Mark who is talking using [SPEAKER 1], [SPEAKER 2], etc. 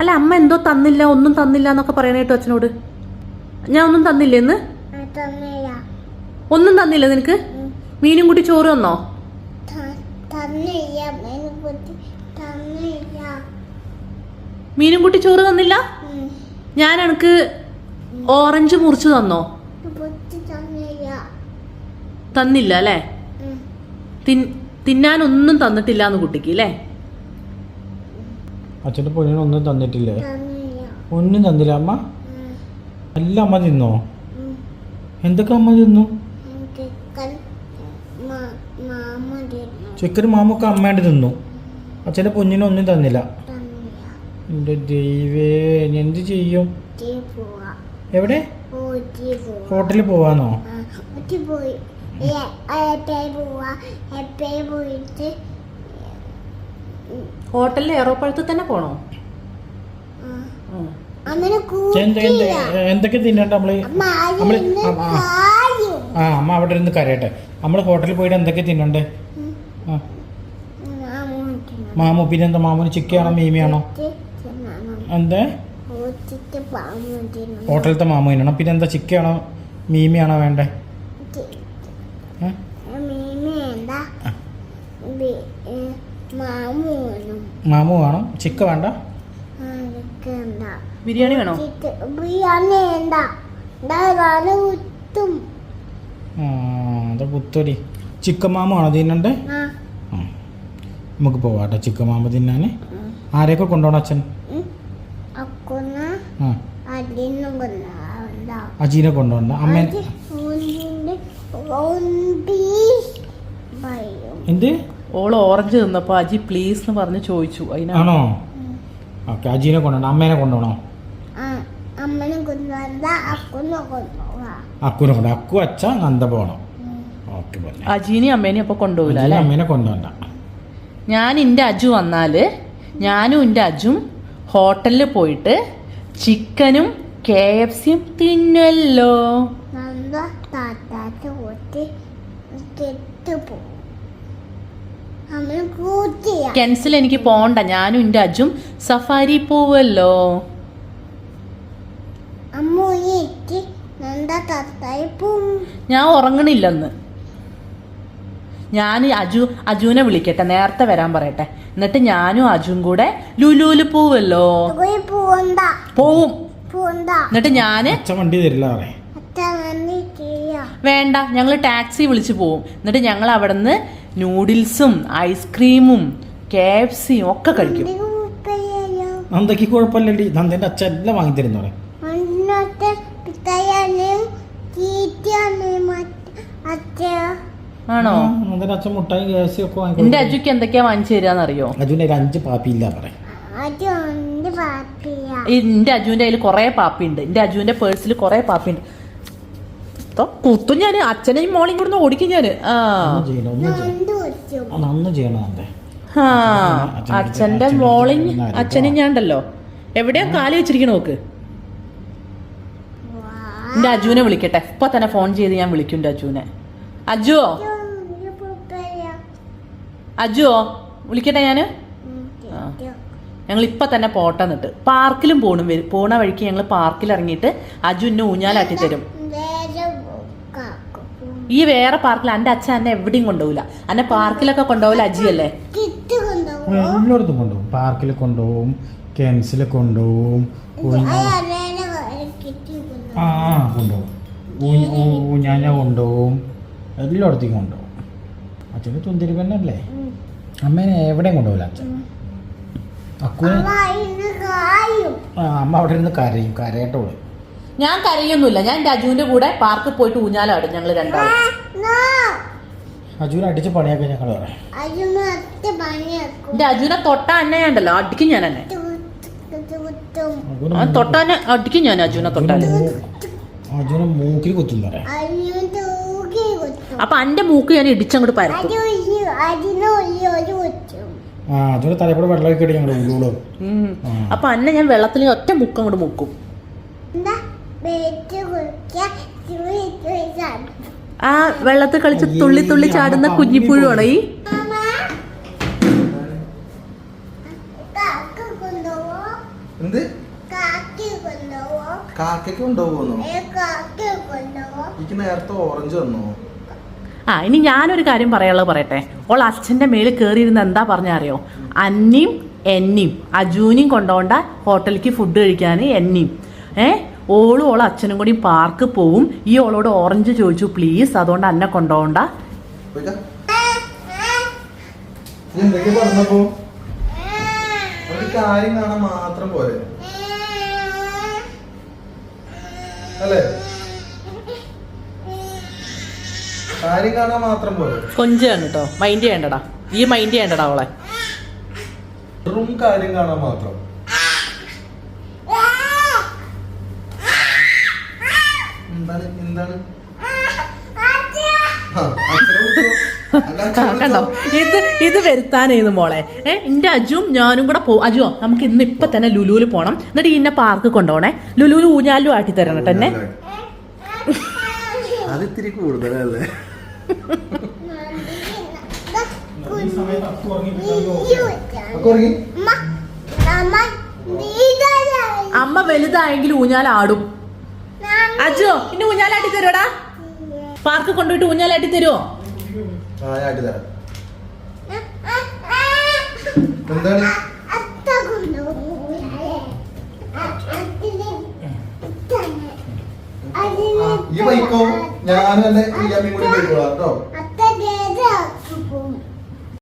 [SPEAKER 1] അല്ല അമ്മ എന്തോ തന്നില്ല ഒന്നും തന്നില്ല എന്നൊക്കെ പറയണ കേട്ടോ അച്ഛനോട്. ഞാൻ ഒന്നും തന്നില്ലേ ഇന്ന്? ഒന്നും തന്നില്ല നിനക്ക്? മീനും കൂട്ടി ചോറ് തന്നോ? മീനും കൂട്ടി ചോറ് തന്നില്ല. ഞാൻ എനിക്ക് ഓറഞ്ച് മുറിച്ച് തന്നോ?
[SPEAKER 2] തന്നില്ല.
[SPEAKER 1] അല്ലേ? തിന്നാൻ ഒന്നും തന്നിട്ടില്ല എന്ന് കുട്ടിക്ക് അല്ലേ
[SPEAKER 3] അച്ഛന്റെ പൊന്നിന് ഒന്നും തന്നിട്ടില്ലേ? ഒന്നും തന്നില്ല. അമ്മ?
[SPEAKER 2] അല്ല
[SPEAKER 3] എല്ലാം അമ്മ തിന്നോ. എന്തൊക്കെ അമ്മ തിന്നു?
[SPEAKER 2] ചിക്കൻ
[SPEAKER 3] മാമൊക്കെ അമ്മയുണ്ട് തിന്നു. അച്ഛന്റെ പൊന്നിന് ഒന്നും തന്നില്ല.
[SPEAKER 2] എന്റെ
[SPEAKER 3] എന്റെ ദൈവേ എന്ത് ചെയ്യും? എവിടെ? ഹോട്ടലിൽ പോവാന്നോ?
[SPEAKER 2] പോയി. പോവാ. പോയിട്ട്?
[SPEAKER 1] ഹോട്ടലിൽ ഏറോപ്പഴത്ത് തന്നെ പോണോ?
[SPEAKER 3] എന്തൊക്കെ തിന്നണ്ട നമ്മൾ?
[SPEAKER 2] നമ്മൾ
[SPEAKER 3] ആ, അമ്മ അവിടെ ഇരുന്ന് കരയട്ടെ. നമ്മൾ ഹോട്ടലിൽ പോയിട്ട് എന്തൊക്കെ തിന്നണ്ടേ?
[SPEAKER 2] മാമു
[SPEAKER 3] പിന്നെന്താ? മാമുന് ചിക്കയാണോ മീമിയാണോ. എന്താ?
[SPEAKER 2] ഊട്ടിക്ക് മാമ തിന്നണം.
[SPEAKER 3] ഹോട്ടലത്തെ മാമു പിന്നെ എന്താ ചിക്കയാണോ മീമിയാണോ വേണ്ടേ? ഏ?
[SPEAKER 2] മാമ വേണം.
[SPEAKER 3] ചിക്ക വേണ്ട?
[SPEAKER 1] ബിരിയാണി വേണോ?
[SPEAKER 2] ചിക്കൻ ബിരിയാണി വേണ്ട. കുത്തും?
[SPEAKER 3] ആ അത് പുത്തടി ചിക്കൻ മാമു ആണോ തിന്നണ്ടേ? നമുക്ക് പോവാട്ടെ ചിക്കൻ മാമു തിന്നാന്. ആരെയൊക്കെ കൊണ്ടുപോകണം അച്ഛൻ? അജീനെ കൊണ്ടുപോകണ്ട. അമ്മ എന്ത്?
[SPEAKER 1] ഓൾ ഓറഞ്ച് തന്നപ്പോ അജി പ്ലീസ് എന്ന് പറഞ്ഞ് ചോദിച്ചു.
[SPEAKER 3] അതിനാണോ ഓക്കെ അജീനെ കൊണ്ടുപോകണം അമ്മേനെ കൊണ്ടുപോകണോ
[SPEAKER 2] അമ്മനെ അക്കുനെ കൊണ്ടുപോവാ.
[SPEAKER 3] അക്കുനെ കൊണ്ട് അക്കു അച്ഛ നന്ദ പോകണം ഓക്കെ
[SPEAKER 1] അജീനി അമ്മേനെ അപ്പൊ കൊണ്ടുപോകില്ല അല്ലേ?
[SPEAKER 3] അമ്മേനെ കൊണ്ടുപോകണ്ട
[SPEAKER 1] ഞാൻ എന്റെ അജു വന്നാൽ ഞാനും എന്റെ അജും ഹോട്ടലിൽ പോയിട്ട് ചിക്കനും കെ എഫ് സിയും തിന്നല്ലോ
[SPEAKER 2] നന്ദ താത്താത്ത കൂട്ടി കെട്ടുപോകും.
[SPEAKER 1] കെൻസിൽ എനിക്ക് പോണ്ട. ഞാനും എന്റെ അജും സഫാരി പോവല്ലോ. ഞാൻ ഉറങ്ങണില്ലെന്ന്. ഞാൻ അജു അജുവിനെ വിളിക്കട്ടെ. നേരത്തെ വരാൻ പറയട്ടെ. എന്നിട്ട് ഞാനും അജുവും കൂടെ ലുലൂൽ പോവല്ലോ. പോവും. എന്നിട്ട്
[SPEAKER 3] ഞാൻ തരില്ല
[SPEAKER 1] വേണ്ട ഞങ്ങൾ ടാക്സി വിളിച്ചു പോവും. എന്നിട്ട് ഞങ്ങൾ അവിടെ നിന്ന് നൂഡിൽസും ഐസ്ക്രീമും കെ എഫ് സിയും ഒക്കെ കഴിക്കും.
[SPEAKER 3] നന്ദയ്ക്ക് കുഴപ്പമില്ലടി. നന്ദന്റെ അച്ഛൻ എല്ലാം വാങ്ങി തരുന്നു പറയും.
[SPEAKER 1] ആണോ?
[SPEAKER 3] നന്ദന്റെ അച്ഛൻ മുട്ടായി ഗ്യാസ് ഒക്കെ വാങ്ങി
[SPEAKER 1] എന്റെ അജുക്ക് എന്തൊക്കെയാ വാങ്ങിച്ചു തരാന്നറിയോ?
[SPEAKER 3] അറിയോ ഒരു അഞ്ച് പാപ്പിയില്ല
[SPEAKER 1] ഈ എന്റെ അജുവിന്റെ കയ്യിൽ കുറെ പാപ്പിയുണ്ട്. എന്റെ അജുവിന്റെ പേഴ്സിൽ കുറെ പാപ്പിയുണ്ട്. കുത്തും ഞാൻ അച്ഛനെയും മോളെയും കൂടെ ഓടിക്കും ആ. അച്ഛന്റെ മോളെയും അച്ഛനും ഞാൻ ഉണ്ടല്ലോ എവിടെയാ കാൽ വെച്ചിരിക്കണ നോക്ക്. എന്റെ അജുവിനെ വിളിക്കട്ടെ. ഇപ്പൊ തന്നെ ഫോൺ ചെയ്ത് ഞാൻ വിളിക്കും എന്റെ അജുവിനെ അജുവോ? അജുവോ? വിളിക്കട്ടെ ഞാൻ? ഞങ്ങൾ ഇപ്പൊ തന്നെ പോട്ടെന്നിട്ട്. പാർക്കിലും പോണം വരും. പോണ വഴിക്ക് ഞങ്ങൾ പാർക്കിൽ ഇറങ്ങിയിട്ട് അജു എന്നെ ഊഞ്ഞാലാട്ടി തരും. ഈ വേറെ പാർക്കിൽ എന്റെ അച്ഛൻ എന്നെ എവിടെയും കൊണ്ടുപോകില്ല എന്നെ പാർക്കിലൊക്കെ കൊണ്ടുപോകില്ല അജിയല്ലേ
[SPEAKER 3] എല്ലായിടത്തും കൊണ്ടുപോകും പാർക്കിൽ കൊണ്ടുപോകും കെൻസിൽ കൊണ്ടുപോകും ആ ആ, കൊണ്ടുപോകും ഊ- ഊ- ഊഞ്ഞാഞ്ഞ കൊണ്ടുപോകും എല്ലായിടത്തേക്കും കൊണ്ടുപോകും അച്ഛന് തുന്തിരി പെണ്ണല്ലേ? അമ്മേനെ എവിടെയും കൊണ്ടുപോകില്ല അച്ഛൻ. അക്കുവിന് അമ്മ അവിടെ ഇരുന്ന് കരയും കരയട്ടോൾ
[SPEAKER 1] ഞാൻ കരയൊന്നുമില്ല ഞാൻ എന്റെ അജുവിന്റെ കൂടെ പാർക്കിൽ പോയിട്ട് ഊഞ്ഞാലാടും ഞങ്ങൾ രണ്ടാളും.
[SPEAKER 3] അജുവിനെ അടിച്ച് പണിയാക്കാൻ ഞങ്ങൾ പറയാം
[SPEAKER 2] അജുമത്ത് പണിയാക്കും.
[SPEAKER 1] എന്റെ അജുവിനെ തൊട്ടാ ഉണ്ടല്ലോ അടിക്കും ഞാൻ എന്നെ. തൊട്ടാ എന്നെ അടിക്കും ഞാൻ അജുവിനെ തൊട്ടാൽ
[SPEAKER 3] അജുവിനെ മൂക്കിൽ കുത്തും പറയാം
[SPEAKER 1] അപ്പൊ അന്റെ മൂക്ക് ഞാൻ ഇടിച്ചങ്ങോട്ട്
[SPEAKER 3] അജുവിനെ തലക്കൂടെ വെള്ളമൊക്കെ ഞങ്ങൾ
[SPEAKER 1] ഉം. അപ്പൊ അന്നെ ഞാൻ വെള്ളത്തിൽ ഒറ്റ മുക്കം അങ്ങോട്ട് മുക്കും. ആ വെള്ളത്തിൽ കളിച്ച് തുള്ളി തുള്ളി ചാടുന്ന കുഞ്ഞിപ്പുഴുവാണ് ഈ?
[SPEAKER 4] എന്ത്? കാക്കയ്ക്ക് കൊണ്ടുപോകുന്നു? എനിക്ക് നേരത്തെ ഓറഞ്ച് വന്നു
[SPEAKER 1] ആ ഇനി ഞാനൊരു കാര്യം പറയാനുള്ളത് പറയട്ടെ. ഓൾ അച്ഛന്റെ മേളിൽ കയറിയിരുന്ന് എന്താ പറഞ്ഞറിയോ? അന്നിയും എന്നിയും അജൂനിയും കൊണ്ടുപോണ്ട ഹോട്ടലിലേക്ക് ഫുഡ് കഴിക്കാൻ എന്നിയും. ഏ? ഓളും ഓളെ അച്ഛനും കൂടി പാർക്ക് പോവും. ഈ ഓളോട് ഓറഞ്ച് ചോദിച്ചു പ്ലീസ് അതുകൊണ്ട് അന്നെ കൊണ്ടുപോകണ്ട
[SPEAKER 4] ഒരു കാര്യം കാണാൻ മാത്രം പോരെ. അല്ലേ? കാര്യം കാണാൻ മാത്രം പോരെ.
[SPEAKER 1] കൊഞ്ചാണ് കേട്ടോ. മൈൻഡ് ചെയ്യണ്ടടാ. ഈ മൈൻഡ് ചെയ്യണ്ടടാ അവളെ.
[SPEAKER 4] വെറും കാര്യം കാണാൻ മാത്രം. എന്താണ്?
[SPEAKER 1] കണ്ടോ? ഇത് ഇത് വരുത്താനേന്ന് മോളെ. ഏ എന്റെ അജുവും ഞാനും കൂടെ പോ അജുവോ നമുക്ക് ഇന്ന് ഇപ്പൊ തന്നെ ലുലുവിൽ പോണം. എന്നിട്ട് ഇന്നെ പാർക്ക് കൊണ്ടുപോണേ. ലുലുവിൽ ഊഞ്ഞാലും ആട്ടി തരണം കേട്ടോ എന്നെ
[SPEAKER 4] കൂടുതലല്ലേ? ഉറങ്ങി
[SPEAKER 1] അമ്മ വലുതായെങ്കിൽ ഊഞ്ഞാൽ ആടും അജോ പിന്നെ ഊഞ്ഞാലാട്ടി തരുവടാ? പാർക്ക് കൊണ്ടുപോയിട്ട് ഊഞ്ഞാലാട്ടി
[SPEAKER 4] തരുവോ? ഈ ബൈക്കോ ഞാനും കൂടി പോയിക്കോളാം കേട്ടോ